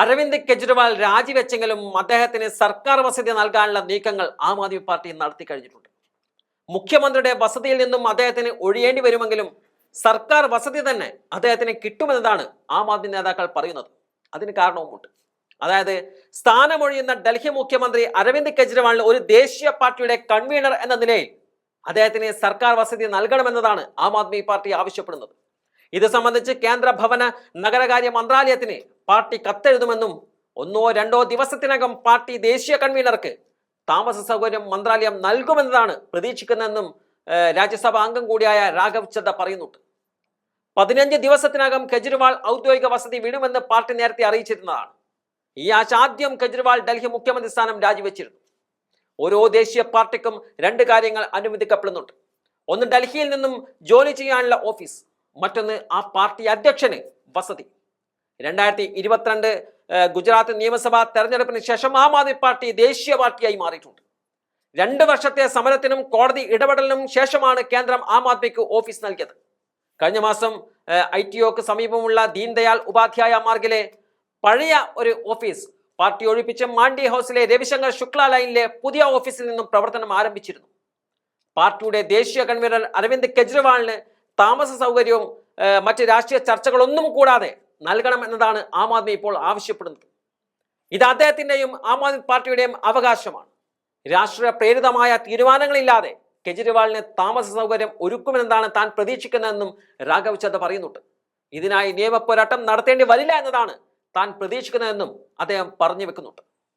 അരവിന്ദ് കെജ്രിവാൾ രാജിവെച്ചെങ്കിലും അദ്ദേഹത്തിന് സർക്കാർ വസതി നൽകാനുള്ള നീക്കങ്ങൾ ആം ആദ്മി പാർട്ടി നടത്തി കഴിഞ്ഞിട്ടുണ്ട്. മുഖ്യമന്ത്രിയുടെ വസതിയിൽ നിന്നും അദ്ദേഹത്തിന് ഒഴിയേണ്ടി വരുമെങ്കിലും സർക്കാർ വസതി തന്നെ അദ്ദേഹത്തിന് കിട്ടുമെന്നതാണ് ആം ആദ്മി നേതാക്കൾ പറയുന്നത്. അതിന് കാരണവുമുണ്ട്. അതായത് സ്ഥാനമൊഴിയുന്ന ഡൽഹി മുഖ്യമന്ത്രി അരവിന്ദ് കെജ്രിവാളിന് ഒരു ദേശീയ പാർട്ടിയുടെ കൺവീനർ എന്ന നിലയിൽ അദ്ദേഹത്തിന് സർക്കാർ വസതി നൽകണമെന്നതാണ് ആം ആദ്മി പാർട്ടി ആവശ്യപ്പെടുന്നത്. ഇത് സംബന്ധിച്ച് കേന്ദ്ര ഭവന നഗരകാര്യ മന്ത്രാലയത്തിന് പാർട്ടി കത്തെഴുതുമെന്നും ഒന്നോ രണ്ടോ ദിവസത്തിനകം പാർട്ടി ദേശീയ കൺവീനർക്ക് താമസ സൗകര്യം മന്ത്രാലയം നൽകുമെന്നതാണ് പ്രതീക്ഷിക്കുന്നതെന്നും രാജ്യസഭാ അംഗം കൂടിയായ രാഘവ് ചദ്ദ പറയുന്നുണ്ട്. പതിനഞ്ച് ദിവസത്തിനകം കെജ്രിവാൾ ഔദ്യോഗിക വസതി വിടുമെന്ന് പാർട്ടി നേരത്തെ അറിയിച്ചിരുന്നതാണ്. ഈ ആഴ്ച ആദ്യം കെജ്രിവാൾ ഡൽഹി മുഖ്യമന്ത്രി സ്ഥാനം രാജിവെച്ചിരുന്നു. ഓരോ ദേശീയ പാർട്ടിക്കും രണ്ട് കാര്യങ്ങൾ അനുവദിക്കപ്പെടുന്നുണ്ട്. ഒന്ന് ഡൽഹിയിൽ നിന്നും ജോലി ചെയ്യാനുള്ള ഓഫീസ് മറ്റൊന്ന് ആ പാർട്ടി അധ്യക്ഷന് വസതി. രണ്ടായിരത്തി ഇരുപത്തിരണ്ട് ഗുജറാത്ത് നിയമസഭാ തെരഞ്ഞെടുപ്പിന് ശേഷം ആം ആദ്മി പാർട്ടി ദേശീയ പാർട്ടിയായി മാറിയിട്ടുണ്ട്. രണ്ട് വർഷത്തെ സമരത്തിനും കോടതി ഇടപെടലിനും ശേഷമാണ് കേന്ദ്രം ആം ആദ്മിക്ക് ഓഫീസ് നൽകിയത്. കഴിഞ്ഞ മാസം ഐ ടി ഒക്ക് സമീപമുള്ള ദീൻദയാൽ ഉപാധ്യായ മാർഗിലെ പഴയ ഒരു ഓഫീസ് പാർട്ടി ഒഴിപ്പിച്ച് മാണ്ഡി ഹൗസിലെ രവിശങ്കർ ശുക്ല ലൈനിലെ പുതിയ ഓഫീസിൽ നിന്നും പ്രവർത്തനം ആരംഭിച്ചിരുന്നു. പാർട്ടിയുടെ ദേശീയ കൺവീനർ അരവിന്ദ് കെജ്രിവാളിന് താമസ സൗകര്യവും മറ്റ് രാഷ്ട്രീയ ചർച്ചകളൊന്നും കൂടാതെ നൽകണം എന്നതാണ് ആം ആദ്മി ഇപ്പോൾ ആവശ്യപ്പെടുന്നത്. ഇത് അദ്ദേഹത്തിന്റെയും ആം ആദ്മി പാർട്ടിയുടെയും അവകാശമാണ്. രാഷ്ട്രീയ പ്രേരിതമായ തീരുമാനങ്ങളില്ലാതെ കെജ്രിവാളിന് താമസ സൗകര്യം ഒരുക്കുമെന്നതാണ് താൻ പ്രതീക്ഷിക്കുന്നതെന്നും രാഘവ് ചദ്ദ പറയുന്നുണ്ട്. ഇതിനായി നിയമപോരാട്ടം നടത്തേണ്ടി വരില്ല എന്നതാണ് താൻ പ്രതീക്ഷിക്കുന്നതെന്നും അദ്ദേഹം പറഞ്ഞു വെക്കുന്നുണ്ട്.